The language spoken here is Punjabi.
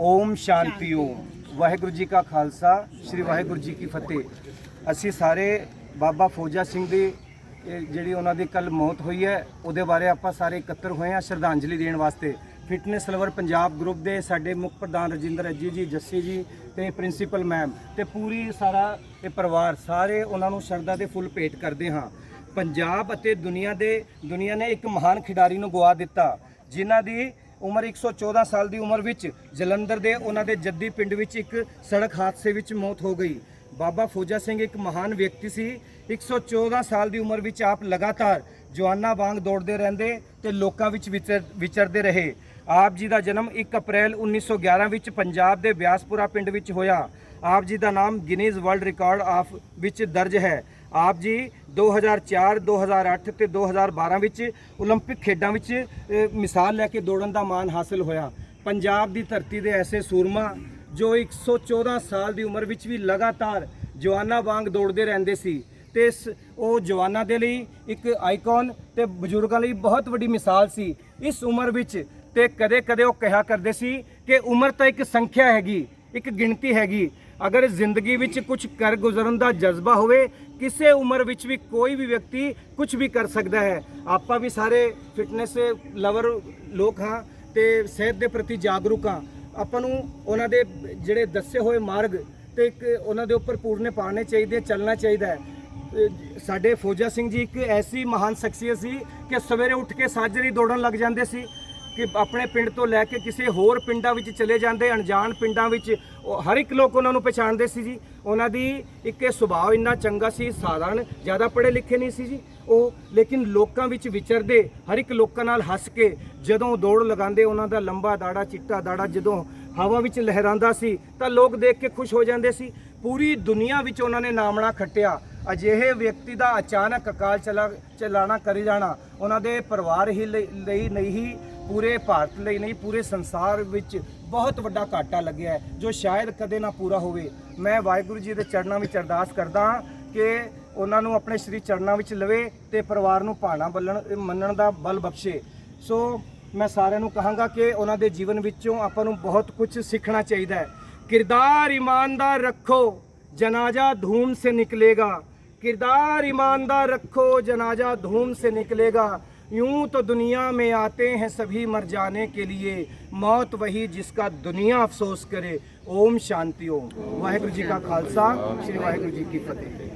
ਓਮ ਸ਼ਾਂਤੀ ਓਮ। ਵਾਹਿਗੁਰੂ ਜੀ ਕਾ ਖਾਲਸਾ, ਸ੍ਰੀ ਵਾਹਿਗੁਰੂ ਜੀ ਕੀ ਫਤਿਹ। ਅਸੀਂ ਸਾਰੇ ਬਾਬਾ ਫੌਜਾ ਸਿੰਘ ਦੀ ਜਿਹੜੀ ਉਹਨਾਂ ਦੀ ਕੱਲ ਮੌਤ ਹੋਈ ਹੈ, ਉਹਦੇ ਬਾਰੇ ਆਪਾਂ ਸਾਰੇ ਇਕੱਤਰ ਹੋਏ ਹਾਂ ਸ਼ਰਧਾਂਜਲੀ ਦੇਣ ਵਾਸਤੇ। ਫਿਟਨੈਸ ਲਵਰ ਪੰਜਾਬ ਗਰੁੱਪ ਦੇ ਸਾਡੇ ਮੁੱਖ ਪ੍ਰਧਾਨ ਰਜਿੰਦਰ ਅੱਜੀ ਜੀ ਜੱਸੀ ਜੀ ਤੇ ਪ੍ਰਿੰਸੀਪਲ ਮੈਮ ਤੇ ਪੂਰੀ ਸਾਰਾ ਇਹ ਪਰਿਵਾਰ ਸਾਰੇ ਉਹਨਾਂ ਨੂੰ ਸ਼ਰਧਾ ਦੇ ਫੁੱਲ ਭੇਟ ਕਰਦੇ ਹਾਂ। ਪੰਜਾਬ ਅਤੇ ਦੁਨੀਆ ਦੇ, ਦੁਨੀਆ ਨੇ ਇੱਕ ਮਹਾਨ ਖਿਡਾਰੀ ਨੂੰ ਗਵਾ ਦਿੱਤਾ, ਜਿਨ੍ਹਾਂ ਦੀ ਉਮਰ 114 ਸਾਲ ਦੀ ਉਮਰ ਵਿੱਚ ਜਲੰਧਰ ਦੇ ਉਹਨਾਂ ਦੇ ਜੱਦੀ ਪਿੰਡ ਵਿੱਚ ਇੱਕ ਸੜਕ ਹਾਦਸੇ ਵਿੱਚ ਮੌਤ ਹੋ ਗਈ। ਬਾਬਾ ਫੌਜਾ ਸਿੰਘ ਇੱਕ ਮਹਾਨ ਵਿਅਕਤੀ ਸੀ। 114 ਸਾਲ ਦੀ ਉਮਰ ਵਿੱਚ ਆਪ ਲਗਾਤਾਰ ਜਵਾਨਾਂ ਵਾਂਗ ਦੌੜਦੇ ਰਹਿੰਦੇ ਤੇ ਲੋਕਾਂ ਵਿੱਚ ਵਿਚਰ- ਵਿਚਰਦੇ ਰਹੇ। ਆਪ ਜੀ ਦਾ ਜਨਮ 1 ਅਪ੍ਰੈਲ 1911 ਵਿੱਚ ਪੰਜਾਬ ਦੇ ਬਿਆਸਪੁਰਾ ਪਿੰਡ ਵਿੱਚ ਹੋਇਆ। ਆਪ ਜੀ ਦਾ ਨਾਮ ਗਿਨੀਜ਼ ਵਰਲਡ ਰਿਕਾਰਡ ਆਫ ਵਿੱਚ ਦਰਜ ਹੈ। ਆਪ ਜੀ 2004 2008 ਤੇ 2012 ਵਿੱਚ 올림픽 ਖੇਡਾਂ ਵਿੱਚ ਅ, ਮਿਸਾਲ ਲੈ ਕੇ ਦੌੜਨ ਦਾ ਮਾਣ ਹਾਸਲ ਹੋਇਆ ਪੰਜਾਬ ਦੀ ਧਰਤੀ ਦੇ ਐਸੇ ਸੂਰਮਾ ਜੋ 114 ਸਾਲ ਦੀ ਉਮਰ ਵਿੱਚ ਵੀ ਲਗਾਤਾਰ ਜਵਾਨਾਂ ਵਾਂਗ ਦੌੜਦੇ ਰਹਿੰਦੇ ਸੀ ਤੇ ਇਸ ਉਹ ਜਵਾਨਾਂ ਦੇ ਲਈ ਇੱਕ ਆਈਕਨ ਤੇ ਬਜ਼ੁਰਗਾਂ ਲਈ ਬਹੁਤ ਵੱਡੀ ਮਿਸਾਲ ਸੀ ਇਸ ਉਮਰ ਵਿੱਚ ਤੇ ਕਦੇ-ਕਦੇ ਉਹ ਕਿਹਾ ਕਰਦੇ ਸੀ ਕਿ ਉਮਰ ਤਾਂ ਇੱਕ ਸੰਖਿਆ ਹੈਗੀ ਇੱਕ ਗਿਣਤੀ ਹੈਗੀ ਅਗਰ ਜ਼ਿੰਦਗੀ ਵਿੱਚ ਕੁਝ ਕਰ ਗੁਜ਼ਰਨ ਦਾ ਜਜ਼ਬਾ ਹੋਵੇ, ਕਿਸੇ ਉਮਰ ਵਿੱਚ ਵੀ ਕੋਈ ਵੀ ਵਿਅਕਤੀ ਕੁਝ ਵੀ ਕਰ ਸਕਦਾ ਹੈ। ਆਪਾਂ ਵੀ ਸਾਰੇ ਫਿਟਨੈਸ ਲਵਰ ਲੋਕ ਹਾਂ ਤੇ ਸਿਹਤ ਦੇ ਪ੍ਰਤੀ ਜਾਗਰੂਕ ਹਾਂ। ਆਪਾਂ ਨੂੰ ਉਹਨਾਂ ਦੇ ਜਿਹੜੇ ਦੱਸੇ ਹੋਏ ਮਾਰਗ ਤੇ ਇੱਕ ਉਹਨਾਂ ਦੇ ਉੱਪਰ ਪੂਰਨੇ ਪਾਣੇ ਚਾਹੀਦੇ, ਚੱਲਣਾ ਚਾਹੀਦਾ ਹੈ। ਸਾਡੇ ਫੌਜਾ ਸਿੰਘ ਜੀ ਇੱਕ ਐਸੀ ਮਹਾਨ ਸ਼ਖਸੀਅਤ ਸੀ ਕਿ ਸਵੇਰੇ ਉੱਠ ਕੇ ਸਾਜਰੀ ਦੌੜਨ ਲੱਗ ਜਾਂਦੇ ਸੀ। ਕਿ ਆਪਣੇ ਪਿੰਡ ਤੋਂ ਲੈ ਕੇ ਕਿਸੇ ਹੋਰ ਪਿੰਡਾਂ ਵਿੱਚ ਚਲੇ ਜਾਂਦੇ, ਅਣਜਾਣ ਪਿੰਡਾਂ ਵਿੱਚ, ਉਹ ਹਰ ਇੱਕ ਲੋਕ ਉਹਨਾਂ ਨੂੰ ਪਛਾਣਦੇ ਸੀ ਜੀ। ਉਹਨਾਂ ਦੀ ਇੱਕ ਇਹ ਸੁਭਾਅ ਇੰਨਾ ਚੰਗਾ ਸੀ ਸਾਧਾਰਨ ਜ਼ਿਆਦਾ ਪੜ੍ਹੇ ਲਿਖੇ ਨਹੀਂ ਸੀ ਜੀ। ਉਹ ਲੇਕਿਨ ਲੋਕਾਂ ਵਿੱਚ ਵਿਚਰਦੇ, ਹਰ ਇੱਕ ਲੋਕਾਂ ਨਾਲ ਹੱਸ ਕੇ ਜਦੋਂ ਦੌੜ ਲਗਾਉਂਦੇ, ਉਹਨਾਂ ਦਾ ਲੰਬਾ ਦਾੜਾ ਚਿੱਟਾ ਦਾੜਾ ਜਦੋਂ ਹਵਾ ਵਿੱਚ ਲਹਿਰਾਂਦਾ ਸੀ, ਤਾਂ ਲੋਕ ਦੇਖ ਕੇ ਖੁਸ਼ ਹੋ ਜਾਂਦੇ ਸੀ। ਪੂਰੀ ਦੁਨੀਆ ਵਿੱਚ ਉਹਨਾਂ ਨੇ ਨਾਮਣਾ ਖੱਟਿਆ। ਅਜਿਹੇ ਵਿਅਕਤੀ ਦਾ ਅਚਾਨਕ ਅਕਾਲ ਚਲਾ, ਚਲਾਣਾ ਕਰੀ ਜਾਣਾ, ਉਹਨਾਂ ਦੇ ਪਰਿਵਾਰ ਹੀ ਲਈ ਲਈ ਨਹੀਂ ਹੀ ਪੂਰੇ ਭਾਰਤ ਲਈ ਨਹੀਂ ਪੂਰੇ ਸੰਸਾਰ ਵਿੱਚ ਬਹੁਤ ਵੱਡਾ ਘਾਟਾ ਲੱਗਿਆ ਹੈ ਜੋ ਸ਼ਾਇਦ ਕਦੇ ਨਾ ਪੂਰਾ ਹੋਵੇ ਮੈਂ ਵਾਹਿਗੁਰੂ ਜੀ ਦੇ ਚਰਨਾਂ ਵਿੱਚ ਅਰਦਾਸ ਕਰਦਾ ਹਾਂ ਕਿ ਉਹਨਾਂ ਨੂੰ ਆਪਣੇ ਸ੍ਰੀ ਚਰਨਾਂ ਵਿੱਚ ਲਵੇ ਤੇ ਪਰਿਵਾਰ ਨੂੰ ਭਾਣਾ ਬੱਲਣ ਮੰਨਣ ਦਾ ਬਲ ਬਖਸ਼ੇ ਸੋ ਮੈਂ ਸਾਰਿਆਂ ਨੂੰ ਕਹਾਂਗਾ ਕਿ ਉਹਨਾਂ ਦੇ ਜੀਵਨ ਵਿੱਚੋਂ ਆਪਾਂ ਨੂੰ ਬਹੁਤ ਕੁਝ ਸਿੱਖਣਾ ਚਾਹੀਦਾ ਹੈ ਕਿਰਦਾਰ ਇਮਾਨਦਾਰ ਰੱਖੋ ਜਨਾਜ਼ਾ ਧੂਮ ਸੇ ਨਿਕਲੇਗਾ किरदार ईमानदार रखो जनाजा धूम से निकलेगा यूँ तो दुनिया में आते हैं सभी मर जाने के लिए। मौत वही जिसका दुनिया अफसोस करे। ओम शांति, ओम। वाहेगुरु जी का खालसा। श्री वाहेगुरु जी की फतेह।